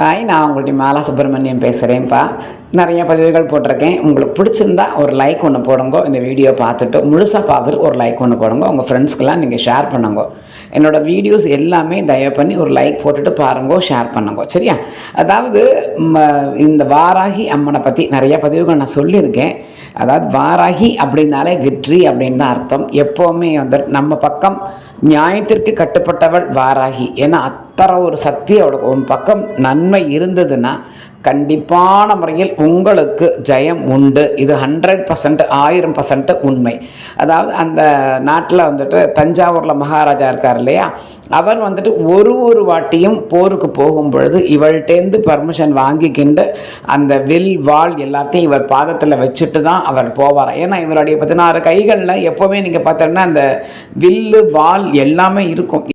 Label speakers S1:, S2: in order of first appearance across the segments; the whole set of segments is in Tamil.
S1: ஹாய் நான் உங்களுடைய மாலா சுப்பிரமணியம் பேசுகிறேன்ப்பா நிறைய பதிவுகள் போட்டிருக்கேன். உங்களுக்கு பிடிச்சிருந்தா ஒரு லைக் ஒன்று போடுங்க. இந்த வீடியோ பார்த்துட்டு முழுசாக பார்த்துட்டு ஒரு லைக் ஒன்று போடுங்க. உங்கள் ஃப்ரெண்ட்ஸ்க்கெல்லாம் நீங்கள் ஷேர் பண்ணுங்க. என்னோடய வீடியோஸ் எல்லாமே தயவு பண்ணி ஒரு லைக் போட்டுட்டு பாருங்க ஷேர் பண்ணுங்க. சரியா? அதாவது இந்த வாராகி அம்மனை பற்றி நிறைய பதிவுகள் நான் சொல்லியிருக்கேன். அதாவது வாராகி அப்படின்னாலே வெற்றி அப்படின்னு தான் அர்த்தம். எப்போவுமே வந்து நம்ம பக்கம் நியாயத்திற்கு கட்டுப்பட்டவள் வாராகி. ஏன்னா அத்தனை ஒரு சக்தி அவளுக்கு உன் பக்கம் நன்மை இருந்ததுன்னா கண்டிப்பான முறையில் உங்களுக்கு ஜெயம் உண்டு. இது ஹண்ட்ரட் பர்சன்ட் ஆயிரம் பர்சன்ட் உண்மை. அதாவது அந்த நாட்டில் வந்துட்டு தஞ்சாவூரில் மகாராஜா இருக்கார் இல்லையா? அவர் வந்துட்டு ஒரு ஒரு வாட்டியும் போருக்கு போகும் பொழுது இவள்கிட்டேருந்து பர்மிஷன் வாங்கிக்கிண்டு அந்த வில் வாள் எல்லாத்தையும் இவர் பாதத்தில் வச்சுட்டு தான் அவர் போவார். ஏன்னா இவருடைய பதினாறு கைகளில் எப்போவுமே நீங்கள் பார்த்தோன்னா அந்த வில்லு வாள் எல்லாமே இருக்கும்.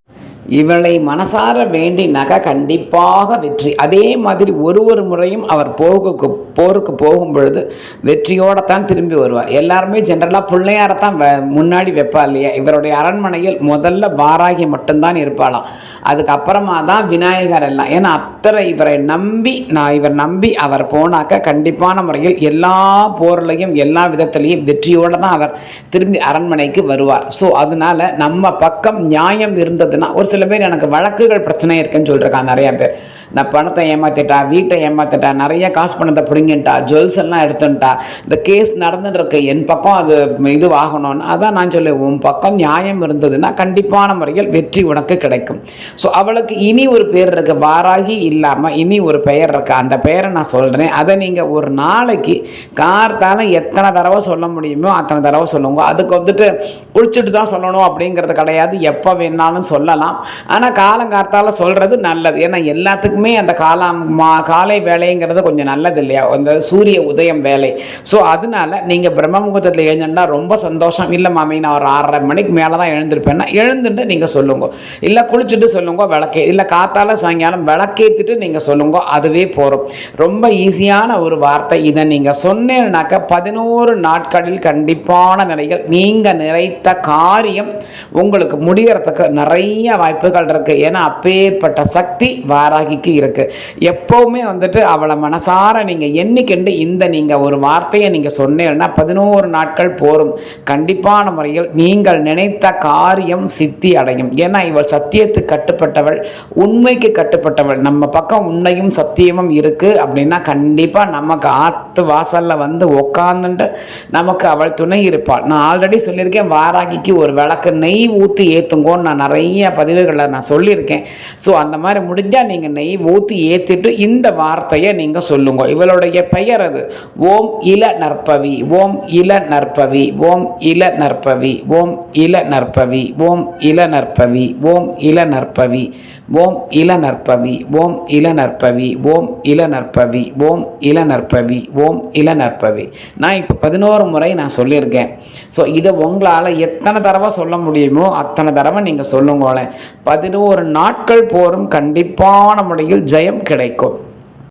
S1: இவளை மனசார வேண்டினாக்கா கண்டிப்பாக வெற்றி. அதே மாதிரி ஒரு ஒரு முறையும் அவர் போகுக்கு போருக்கு போகும் பொழுது வெற்றியோடு தான் திரும்பி வருவார். எல்லாருமே ஜென்ரலாக பிள்ளையாரத்தான் வ முன்னாடி வைப்பா இல்லையா? இவருடைய அரண்மனையில் முதல்ல வாராகி மட்டும்தான் இருப்பாளாம். அதுக்கப்புறமா தான் விநாயகர் எல்லாம். ஏன்னா அத்தனை இவரை நம்பி நான் இவர் நம்பி அவர் போனாக்க கண்டிப்பான முறையில் எல்லா போர்லையும் எல்லா விதத்துலேயும் வெற்றியோடு தான் அவர் திரும்பி அரண்மனைக்கு வருவார். ஸோ அதனால நம்ம பக்கம் நியாயம் இருந்ததுன்னா ஒரு சில பேர் எனக்கு வழக்குகள் பிரச்சனை இருக்குன்னு சொல்லியிருக்காங்க நிறைய பேர். நான் பணத்தை ஏமாத்திட்டா வீட்டை ஏமாத்திட்டா நிறைய காசு பணத்தை பிடுங்கிட்டா ஜுவல்ஸ் எல்லாம் எடுத்துட்டா இந்த கேஸ் நடந்துட்டு இருக்கு என் பக்கம் அது இது ஆகணும்னு அதான் நான் சொல்லுவேன் உன் பக்கம் நியாயம் இருந்ததுன்னா கண்டிப்பான முறையில் வெற்றி உனக்கு கிடைக்கும். ஸோ அவளுக்கு இனி ஒரு பேர் இருக்கு வாராகி இல்லாமல் இனி ஒரு பெயர் இருக்கு. அந்த பெயரை நான் சொல்கிறேன் அதை நீங்கள் ஒரு நாளைக்கு கார்த்தால எத்தனை தடவை சொல்ல முடியுமோ அத்தனை தடவை சொல்லுங்க. அதுக்கு வந்துட்டு குளிச்சுட்டு தான் சொல்லணும் அப்படிங்கிறது கிடையாது. எப்போ வேணாலும் சொல்லலாம். ஆனால் காலங்கார்த்தால சொல்கிறது நல்லது. ஏன்னா எல்லாத்துக்குமே அந்த காலம் மா காலை வேலைங்கிறது கொஞ்சம் நல்லது இல்லையா? அந்த சூரிய உதயம் வேலை. ஸோ அதனால நீங்கள் பிரம்ம முகூர்த்தத்தில் எழுந்துட்டா ரொம்ப சந்தோஷம். இல்லை மாமி நான் ஒரு ஆறரை மணிக்கு மேலே தான் எழுந்திருப்பேன்னா எழுந்துட்டு நீங்கள் சொல்லுங்க. இல்லை குளிச்சுட்டு சொல்லுங்க விளக்கே இல்லை காத்தால சாயங்காலம் விளக்கேற்றிட்டு நீங்கள் சொல்லுங்க அதுவே போகிறோம் ரொம்ப ஈஸியான ஒரு வார்த்தை இதை நீங்கள் சொன்னேன்னாக்கா பதினோரு நாட்களில் கண்டிப்பான நிலைகள். நீங்கள் நிறைத்த காரியம் உங்களுக்கு முடிகிறதுக்கு நிறைய வாய்ப்புகள் இருக்குது ஏன்னா அப்பேற்பட்ட சக்தி வாராகிக்கு இருக்குது எப்போவுமே வந்துட்டு அவளை மனசார நீங்கள் எண்ணிக்கண்டு இந்த நீங்கள் ஒரு வார்த்தையை நீங்கள் சொன்னீங்கன்னா பதினோரு நாட்கள் போரும். கண்டிப்பான முறையில் நீங்கள் நினைத்த காரியம் சித்தி அடையும். ஏன்னா இவள் சத்தியத்துக்கு கட்டுப்பட்டவள் உண்மைக்கு கட்டுப்பட்டவள். நம்ம பக்கம் உண்மையும் சத்தியமும் இருக்குது அப்படின்னா கண்டிப்பாக நமக்கு ஆத்து வாசலில் வந்து உக்காந்துட்டு நமக்கு அவள் துணை இருப்பாள். நான் ஆல்ரெடி சொல்லியிருக்கேன் வாராகிக்கு ஒரு விளக்கு நெய் ஊற்றி ஏற்றுங்கோன்னு நான் நிறைய பதிவுகளில் நான் சொல்லியிருக்கேன். ஸோ அந்த மாதிரி முடிஞ்சால் நீங்கள் நெய் ஊற்றி ஏற்றிட்டு இந்த வார்த்தையை நீங்கள் சொல்லுங்க இவளுடைய பெயர் அது ஓம் இள நற்பவி ஓம் இள நற்பவி ஓம் இள நற்பவி ஓம் இள நற்பவி ஓம் இள நற்பவி ஓம் இள நற்பவி ஓம் இள நற்பவி ஓம் இள நற்பவி ஓம் இள நற்பவி ஓம் இள நற்பவி ஓம் இள நற்பவி நான் இப்போ பதினோரு முறை நான் சொல்லியிருக்கேன் ஸோ இதை உங்களால் எத்தனை தடவை சொல்ல முடியுமோ அத்தனை தடவை நீங்கள் சொல்லுங்களேன் பதினோரு நாட்கள் போரும் கண்டிப்பான முறையில் ஜெயம் கிடைக்கும்.